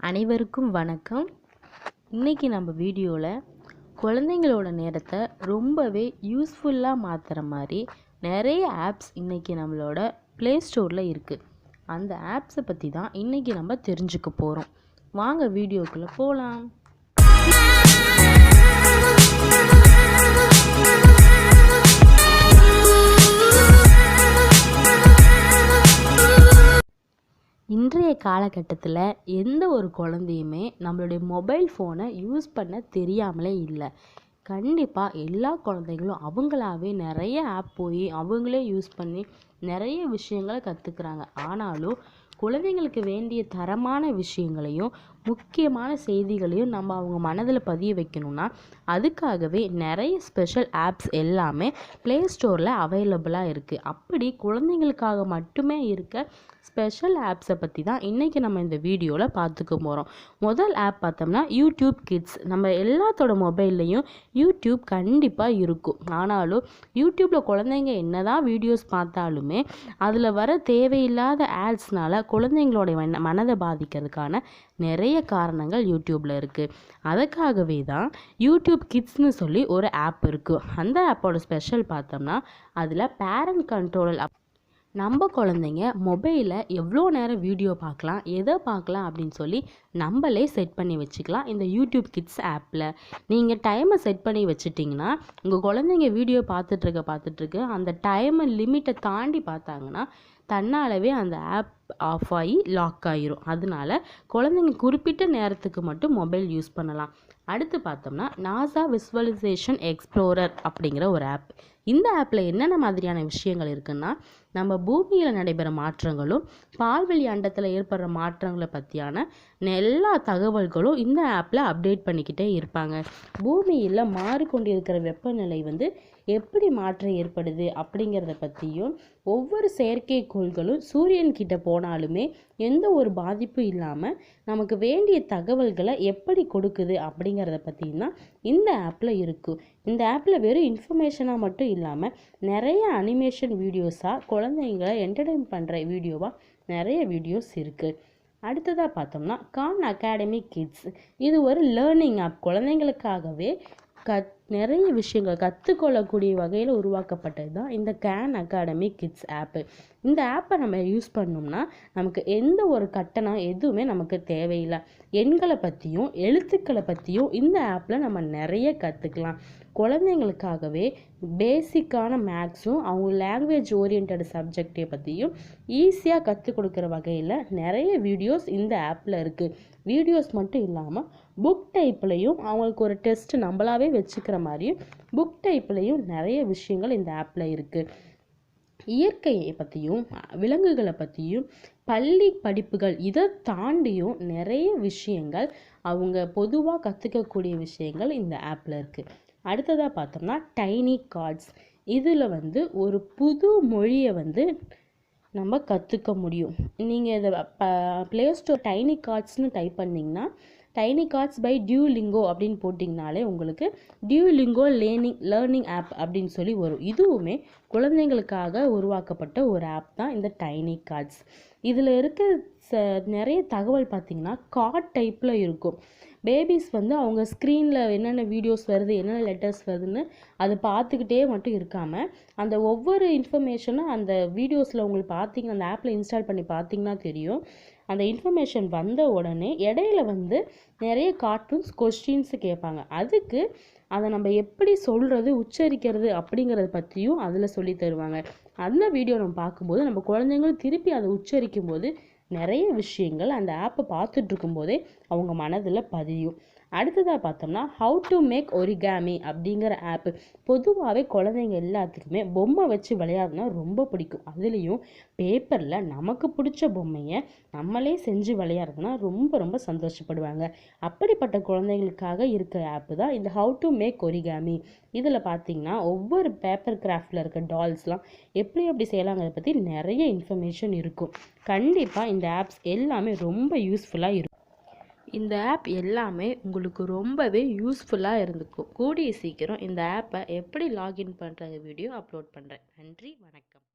அனைவருக்கும் வணக்கம். இன்றைக்கி நம்ம வீடியோவில் குழந்தைங்களோட நேரத்தை ரொம்பவே யூஸ்ஃபுல்லாக மாற்றுற மாதிரி நிறைய ஆப்ஸ் இன்றைக்கி நம்மளோட ப்ளே ஸ்டோரில் இருக்குது அந்த ஆப்ஸை பற்றி தான் இன்றைக்கி நம்ம தெரிஞ்சுக்க போகிறோம் வாங்க வீடியோக்குள்ளே போகலாம் இன்றைய காலகட்டத்தில் எந்த ஒரு குழந்தையுமே நம்மளுடைய மொபைல் ஃபோனை யூஸ் பண்ண தெரியாமலே இல்லை. கண்டிப்பாக எல்லா குழந்தைங்களும் அவங்களாவே நிறைய ஆப் போய் அவங்களே யூஸ் பண்ணி நிறைய விஷயங்களை கற்றுக்குறாங்க ஆனாலும் குழந்தைங்களுக்கு வேண்டிய தரமான விஷயங்களையும் முக்கியமான செய்திகளையும் நம்ம அவங்க மனதில் பதிய வைக்கணும்னா அதுக்காகவே நிறைய ஸ்பெஷல் ஆப்ஸ் எல்லாமே ப்ளே ஸ்டோரில் அவைலபிளாக இருக்குது அப்படி குழந்தைங்களுக்காக மட்டுமே இருக்க ஸ்பெஷல் ஆப்ஸை பற்றி தான் இன்றைக்கி நம்ம இந்த வீடியோவில் பார்த்துக்க போகிறோம் முதல் ஆப் பார்த்தோம்னா யூடியூப் கிட்ஸ் நம்ம எல்லாத்தோட மொபைல்லையும் யூடியூப் கண்டிப்பாக இருக்கும். ஆனாலும் யூடியூப்பில் குழந்தைங்க என்ன தான் வீடியோஸ் பார்த்தாலுமே அதில் வர தேவையில்லாத ஆட்ஸ்னால குழந்தைங்களோட மன மனதை பாதிக்கிறதுக்கான நிறைய காரணங்கள் யூடியூப்பில் இருக்குது அதுக்காகவே தான் யூடியூப் கிட்ஸ்னு சொல்லி ஒரு ஆப் இருக்குது அந்த ஆப்போட ஸ்பெஷல் பார்த்தோம்னா அதில் பேரண்ட் கண்ட்ரோல் அப் நம்ம குழந்தைங்க மொபைலில் எவ்வளோ நேரம் வீடியோ பார்க்கலாம் எதை பார்க்கலாம் அப்படின்னு சொல்லி நம்மளே செட் பண்ணி வச்சுக்கலாம் இந்த யூடியூப் கிட்ஸ் ஆப்பில் நீங்கள் டைமை செட் பண்ணி வச்சுட்டிங்கன்னா உங்கள் குழந்தைங்க வீடியோ பார்த்துட்ருக்க பார்த்துட்ருக்கு அந்த டைமை லிமிட்டை தாண்டி பார்த்தாங்கன்னா தன்னாலவே அந்த ஆப் ஆஃப் ஆகி லாக் ஆகிரும் அதனால குழந்தைங்க குறிப்பிட்ட நேரத்துக்கு மட்டும் மொபைல் யூஸ் பண்ணலாம். அடுத்து பார்த்தோம்னா நாசா விஸ்வலைசேஷன் எக்ஸ்ப்ளோரர் அப்படிங்கிற ஒரு ஆப். இந்த ஆப்பில் என்னென்ன மாதிரியான விஷயங்கள் இருக்குன்னா நம்ம பூமியில் நடைபெற மாற்றங்களும் பால்வெளி அண்டத்தில் ஏற்படுற மாற்றங்களை பற்றியான எல்லா தகவல்களும் இந்த ஆப்பில் அப்டேட் பண்ணிக்கிட்டே இருப்பாங்க. பூமியில் மாறிக்கொண்டிருக்கிற வெப்பநிலை வந்து எப்படி மாற்றம் ஏற்படுது அப்படிங்கிறத பற்றியும் ஒவ்வொரு செயற்கைக்கோள்களும் சூரியன் கிட்ட போனாலுமே எந்த ஒரு பாதிப்பும் இல்லாமல் நமக்கு வேண்டிய தகவல்களை எப்படி கொடுக்குது அப்படிங்கிறத பற்றியும் தான் இந்த ஆப்பில் இருக்கும். இந்த ஆப்பில் வெறும் இன்ஃபர்மேஷனாக மட்டும் இல்லாமல் நிறைய அனிமேஷன் வீடியோஸாக குழந்தைங்களை என்டர்டெயின் பண்ணுற வீடியோவாக நிறைய வீடியோஸ் இருக்குது அடுத்ததாக பார்த்தோம்னா கான் அகாடமி கிட்ஸ் இது ஒரு லேர்னிங் ஆப் குழந்தைங்களுக்காகவே கத் நிறைய விஷயங்கள் கற்றுக்கொள்ளக்கூடிய வகையில் உருவாக்கப்பட்டது தான் இந்த கேன் அகாடமி கிட்ஸ் ஆப்பு இந்த ஆப்பை நம்ம யூஸ் பண்ணோம்னா நமக்கு எந்த ஒரு கட்டணம் எதுவுமே நமக்கு தேவையில்லை. எண்களை பற்றியும் எழுத்துக்களை பற்றியும் இந்த ஆப்பில் நம்ம நிறைய கற்றுக்கலாம் குழந்தைங்களுக்காகவே பேசிக்கான மேக்ஸும் அவங்க லாங்குவேஜ் ஓரியன்ட் சப்ஜெக்டை பற்றியும் ஈஸியாக கற்றுக் கொடுக்குற வகையில் நிறைய வீடியோஸ் இந்த ஆப்பில் இருக்குது வீடியோஸ் மட்டும் இல்லாமல் புக் டைப்லையும் அவங்களுக்கு ஒரு டெஸ்ட் நம்மளாவே வச்சுக்கிற மாதிரியும் புக் டைப்லேயும் நிறைய விஷயங்கள் இந்த ஆப்பில் இருக்குது இயற்கையை பற்றியும் விலங்குகளை பற்றியும் பள்ளி படிப்புகள் இதை தாண்டியும் நிறைய விஷயங்கள் அவங்க பொதுவாக கற்றுக்கக்கூடிய விஷயங்கள் இந்த ஆப்பில் இருக்குது அடுத்ததாக பார்த்தோம்னா டைனி கார்ட்ஸ் இதில் வந்து ஒரு புது மொழியை வந்து நம்ம கற்றுக்க முடியும். நீங்கள் இதை ப்ளே ஸ்டோர் டைனி கார்ட்ஸ்னு டைப் பண்ணிங்கன்னா tiny cards by Duolingo அப்படின்னு போட்டிங்கனாலே உங்களுக்கு Duolingo learning learning app அப்படின்னு சொல்லி வரும். இதுவுமே குழந்தைங்களுக்காக உருவாக்கப்பட்ட ஒரு ஆப் தான் இந்த டைனி கார்ட்ஸ் இதில் இருக்க ச நிறைய தகவல் பார்த்திங்கன்னா கார்ட் டைப்பில் இருக்கும். பேபிஸ் வந்து அவங்க ஸ்க்ரீனில் என்னென்ன வீடியோஸ் வருது என்னென்ன லெட்டர்ஸ் வருதுன்னு அதை பார்த்துக்கிட்டே மட்டும் இருக்காமல் அந்த ஒவ்வொரு இன்ஃபர்மேஷனும் அந்த வீடியோஸில் உங்களுக்கு பார்த்தீங்கன்னா அந்த ஆப்பில் இன்ஸ்டால் பண்ணி பார்த்தீங்கன்னா தெரியும். அந்த இன்ஃபர்மேஷன் வந்த உடனே இடையில வந்து நிறைய கார்ட்டூன்ஸ் கொஸ்டின்ஸ் கேட்பாங்க. அதுக்கு அதை நம்ம எப்படி சொல்கிறது உச்சரிக்கிறது அப்படிங்கிறத பற்றியும் அதில் சொல்லி தருவாங்க. அந்த வீடியோ நம்ம பார்க்கும்போது நம்ம குழந்தைங்களும் திருப்பி அதை உச்சரிக்கும் போது நிறைய விஷயங்கள் அந்த ஆப்பை பார்த்துட்ருக்கும் போதே அவங்க மனதில் பதியும். அடுத்ததாக பார்த்தோம்னா ஹவு டு மேக் ஒரிகாமி அப்படிங்கிற ஆப்பு பொதுவாகவே குழந்தைங்க எல்லாத்துக்குமே பொம்மை வச்சு விளையாடுனா ரொம்ப பிடிக்கும். அதுலேயும் பேப்பரில் நமக்கு பிடிச்ச பொம்மையை நம்மளே செஞ்சு விளையாடுறதுனா ரொம்ப ரொம்ப சந்தோஷப்படுவாங்க. அப்படிப்பட்ட குழந்தைங்களுக்காக இருக்கிற ஆப்பு தான் இந்த ஹவு டு மேக் ஒரிகாமி இதில் பார்த்தீங்கன்னா ஒவ்வொரு பேப்பர் கிராஃப்டில் இருக்க டால்ஸ்லாம் எப்படி எப்படி செய்யலாங்கிறத பற்றி நிறைய இன்ஃபர்மேஷன் இருக்கும். கண்டிப்பாக இந்த ஆப்ஸ் எல்லாமே ரொம்ப யூஸ்ஃபுல்லாக இருக்கும். இந்த ஆப் எல்லாமே உங்களுக்கு ரொம்பவே யூஸ்ஃபுல்லாக இருந்துக்கும். கூடிய சீக்கிரம் இந்த ஆப்பை எப்படி லாகின் பண்ணுற வீடியோ அப்லோட் பண்ணுறேன் நன்றி வணக்கம்.